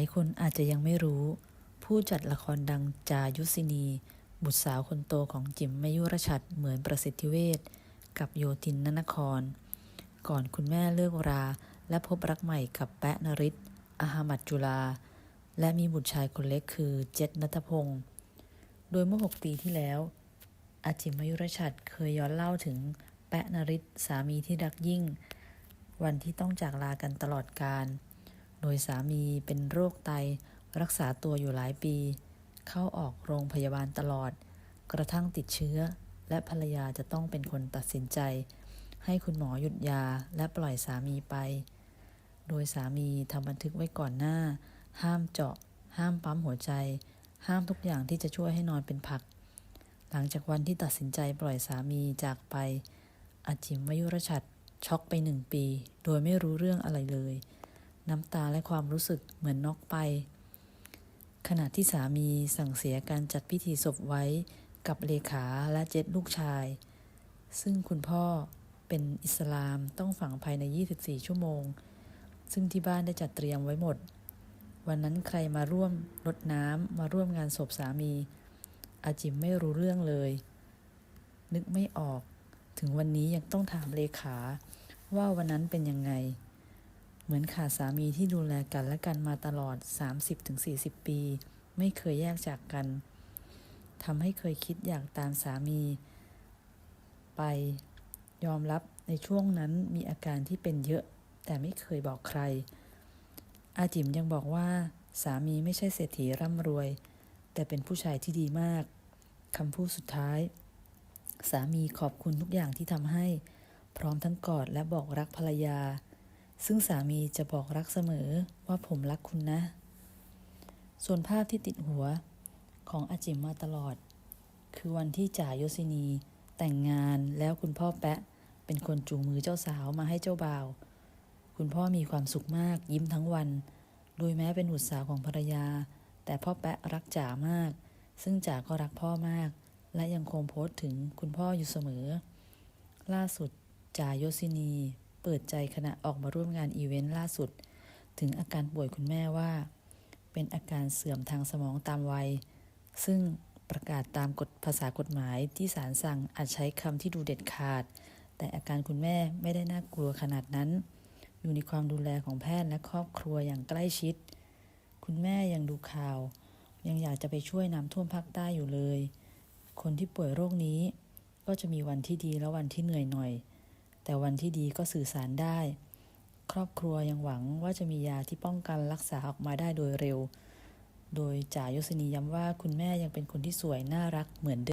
หลายคนอาจจะยังไม่รู้ ผู้จัดละครดังจายุศินี บุตรสาวคนโตของจิมมยุรชัดเหมือนประสิทธิเวชกับโยทินนนคร ก่อนคุณแม่เลิกรา และพบรักใหม่กับแปะนริศอาหมัดจุลา และมีบุตรชายคนเล็กคือเจษนัทพงศ์โดยเมื่อ 6 ปีที่แล้ว อาจิมมยุรชัดเคยย้อนเล่าถึงแปะนริศสามีที่รักยิ่ง วันที่ต้องจากลากันตลอดกาล โดยสามีเป็นโรคไตรักษาตัวอยู่หลายปี เข้าออกโรงพยาบาลตลอด กระทั่งติดเชื้อ และภรรยาจะต้องเป็นคนตัดสินใจ ให้คุณหมอหยุดยาและปล่อยสามีไป โดยสามีทำบันทึกไว้ก่อนหน้า ห้ามเจาะ ห้ามปั๊มหัวใจ ห้ามทุกอย่างที่จะช่วยให้นอนเป็นผัก หลังจากวันที่ตัดสินใจปล่อยสามีจากไปอาจิมมยุรชัดช็อกไปหนึ่งปี โดยไม่รู้เรื่องอะไรเลย น้ำตาและความรู้สึกเหมือนนอกไป ขณะที่สามีสั่งเสียการจัดพิธีศพไว้กับเลขาและเจ็ดลูกชาย ซึ่งคุณพ่อเป็นอิสลามต้องฝังภายใน 24 ชั่วโมง ซึ่งที่บ้านได้จัดเตรียมไว้หมด วันนั้นใครมาร่วมรดน้ำมาร่วมงานศพสามี อาจิมไม่รู้เรื่องเลย นึกไม่ออก ถึงวันนี้ยังต้องถามเลขาว่าวันนั้นเป็นยังไง เหมือนขาดสามีที่ดูแลกันและกันมาตลอด 30-40 ปี ไม่เคยแยกจากกันทำให้เคยคิดอยากตามสามี ไปยอมรับในช่วงนั้นมีอาการที่เป็นเยอะ แต่ไม่เคยบอกใคร อาจิมยังบอกว่า สามีไม่ใช่เศรษฐีร่ำรวย แต่เป็นผู้ชายที่ดีมากคำพูดสุดท้าย สามีขอบคุณทุกอย่างที่ทำให้ พร้อมทั้งกอดและบอกรักภรรยา ซึ่งสามีจะบอกรักเสมอว่าผมรักคุณนะ ส่วนภาพที่ติดหัวของอาจิมมาตลอด คือวันที่จ่าโยศินีแต่งงานแล้วคุณพ่อแปะเป็นคนจูงมือเจ้าสาวมาให้เจ้าบ่าว คุณพ่อมีความสุขมากยิ้มทั้งวัน โดยแม้เป็นบุตรสาวของภรรยา แต่พ่อแปะรักจ๋ามาก ซึ่งจ๋าก็รักพ่อมาก และยังคงโพสต์ถึงคุณพ่ออยู่เสมอ ล่าสุดจ่าโยศินี เปิดใจขณะออกมาร่วมงานอีเวนต์ล่าสุด ถึงอาการป่วยคุณแม่ว่า เป็นอาการเสื่อมทางสมองตามวัย ซึ่งประกาศตามกฎภาษากฎหมายที่ศาลสั่งอาจใช้คำที่ดูเด็ดขาด แต่อาการคุณแม่ไม่ได้น่ากลัวขนาดนั้น อยู่ในความดูแลของแพทย์และครอบครัวอย่างใกล้ชิด คุณแม่ยังดูข่าว ยังอยากจะไปช่วยน้ำท่วมภาคใต้อยู่เลย คนที่ป่วยโรคนี้ ก็จะมีวันที่ดีและวันที่เหนื่อยหน่อย แต่วันที่ดีก็สื่อสารได้ ครอบครัวยังหวังว่าจะมียาที่ป้องกันรักษาออกมาได้โดยเร็ว โดยจ่ายศนีย้ำว่าคุณแม่ยังเป็นคนที่สวยน่ารักเหมือนเดิม